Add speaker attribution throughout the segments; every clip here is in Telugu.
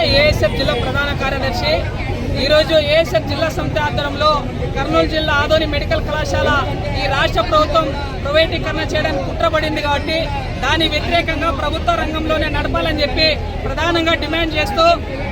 Speaker 1: Hey, ఏఎస్ఎఫ్ జిల్లా ప్రధాన కార్యదర్శి. ఈరోజు ఏఎస్ఎఫ్ జిల్లా సమితి ఆధ్వర్యంలో కర్నూలు జిల్లా ఆదోని మెడికల్ కళాశాల ఈ రాష్ట్ర ప్రభుత్వం ప్రైవేటీకరణ చేయడానికి కుట్రపడింది కాబట్టి దాని వ్యతిరేకంగా ప్రభుత్వ రంగంలోనే నడపాలని చెప్పి ప్రధానంగా డిమాండ్ చేస్తూ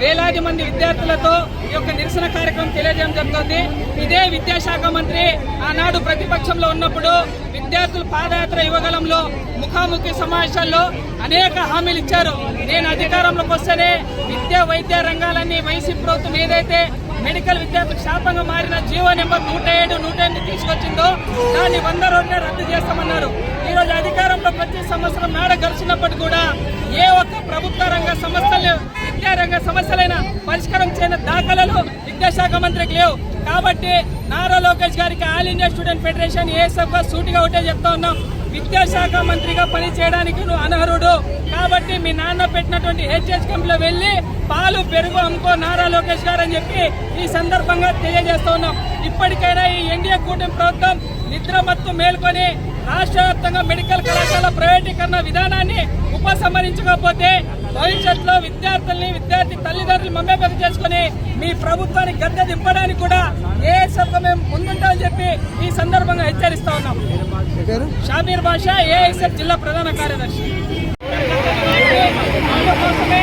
Speaker 1: వేలాది మంది విద్యార్థులతో ఈ యొక్క నిరసన కార్యక్రమం తెలియజేయడం జరుగుతుంది. ఇదే విద్యాశాఖ మంత్రి ఆనాడు ప్రతిపక్షంలో ఉన్నప్పుడు విద్యార్థులు పాదయాత్ర యువగలంలో ముఖాముఖి సమావేశాల్లో అనేక హామీలు ఇచ్చారు. నేను అధికారంలోకి వస్తేనే విద్యా వైద్య రంగాలన్నీ వైసీపీ ప్రభుత్వం ఏదైతే మెడికల్ విద్యార్థులకు శాపంగా మారిన జీవో నెంబర్ నూట ఏడు నూట ఎనిమిది తీసుకొచ్చిందో దాన్ని వంద రోజులే రద్దు చేస్తామన్నారు. ఈ రోజు అధికారంలో ప్రతి సంవత్సరం నాడ గడిచినప్పటికీ కూడా ఏ ఒక్క ప్రభుత్వ రంగ సమస్యలు విద్యారంగ సమస్యలైన పరిష్కారం చేయని దాఖలాలు విద్యాశాఖ మంత్రికి లేవు. కాబట్టి నారా లోకేష్ గారికి All India Student Federation ASF సూటిగా ఒకటే చెప్తా ఉన్నాం. విద్యాశాఖ మంత్రిగా పని చేయడానికి నువ్వు అనర్హుడు. కాబట్టి మీ నాన్న పెట్టినటువంటి హెచ్ఎస్ కంపెనీలో వెళ్ళి పాలు పెరుగు అమ్ముకో నారా లోకేష్ గారు అని చెప్పి ఈ సందర్భంగా తెలియజేస్తా ఉన్నాం. ఇప్పటికైనా ఈ ఎన్డీఏ కూటమి ప్రభుత్వం నిద్రమత్తు మేల్కొని రాష్ట్ర వ్యాప్తంగా మెడికల్ కళాశాల ప్రైవేటీకరణ విధానాన్ని ఉపసంహరించకపోతే భవిష్యత్తులో విద్యార్థుల్ని విద్యార్థి తల్లిదండ్రులు మమ్మేపక చేసుకుని మీ ప్రభుత్వాన్ని గద్దె దింపడానికి కూడా ఏ సభ మేము ముందుంటామని చెప్పి ఈ సందర్భంగా హెచ్చరిస్తా ఉన్నాం. షాబీర్ బాషా ఏఎస్ఎఫ్ జిల్లా ప్రధాన కార్యదర్శి. అందుకోసమే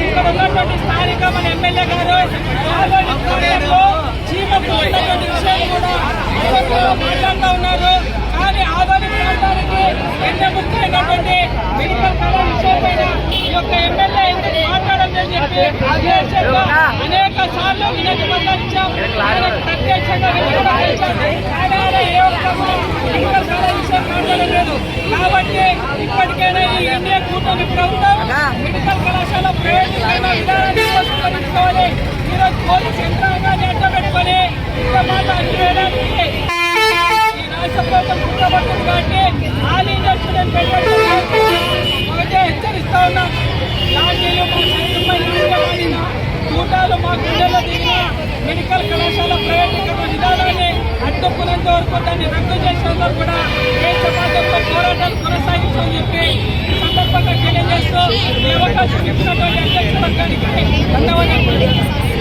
Speaker 1: ఇక్కడ ఉన్నటువంటి స్థానిక మన ఎమ్మెల్యే గారు ఆదోని ప్రాంతంలో చీమకు ఉన్నటువంటి విషయం కూడా అసెంబ్లీలో మాట్లాడుతూ ఉన్నారు కానీ ఆదోని ప్రాంతానికి అయినటువంటి మెడికల్ కళాశాల విషయం పైన ఈ యొక్క ఎమ్మెల్యే ఎందుకు మాట్లాడదని చెప్పి అనేక సార్లు వినతి ఆయనకు ప్రత్యక్షంగా మెడికల్ విషయం మాట్లాడలేదు. కాబట్టి ఇప్పటికైనా ఈ ఇండియా కూటమి ప్రభుత్వం మెడికల్ కళాశాల ప్రైవేటీకరణ విధానాన్ని ఉపసంహరించుకోవాలి ఈరోజు పోలీస్ యంత్రాంగాన్ని అడ్డపెట్టుకొని ఇంత మాట అడ్డువేయడానికి ఈ రాష్ట్ర ప్రభుత్వం కుట్రపడుతుంది ఆల్ ఇండియా స్టూడెంట్ ఫెడరేషన్ ఒకటే హెచ్చరిస్తా ఉన్నాం. లాఠీలు మా సైన్యంపై మా గుండెల్లో దిగిన మెడికల్ కళాశాల ప్రైవేటీకరణ విధానాన్ని అడ్డుకునేంత వరకు దాన్ని రద్దు చేసేందుకు కూడా దేశ బాధ్యతలో పోరాటాలు కొనసాగించమని చెప్పి ఈ సందర్భంగా తెలియజేస్తూ ఈ అవకాశం ఇచ్చినటువంటి అధ్యక్ష వర్గానికి ధన్యవాదాలు.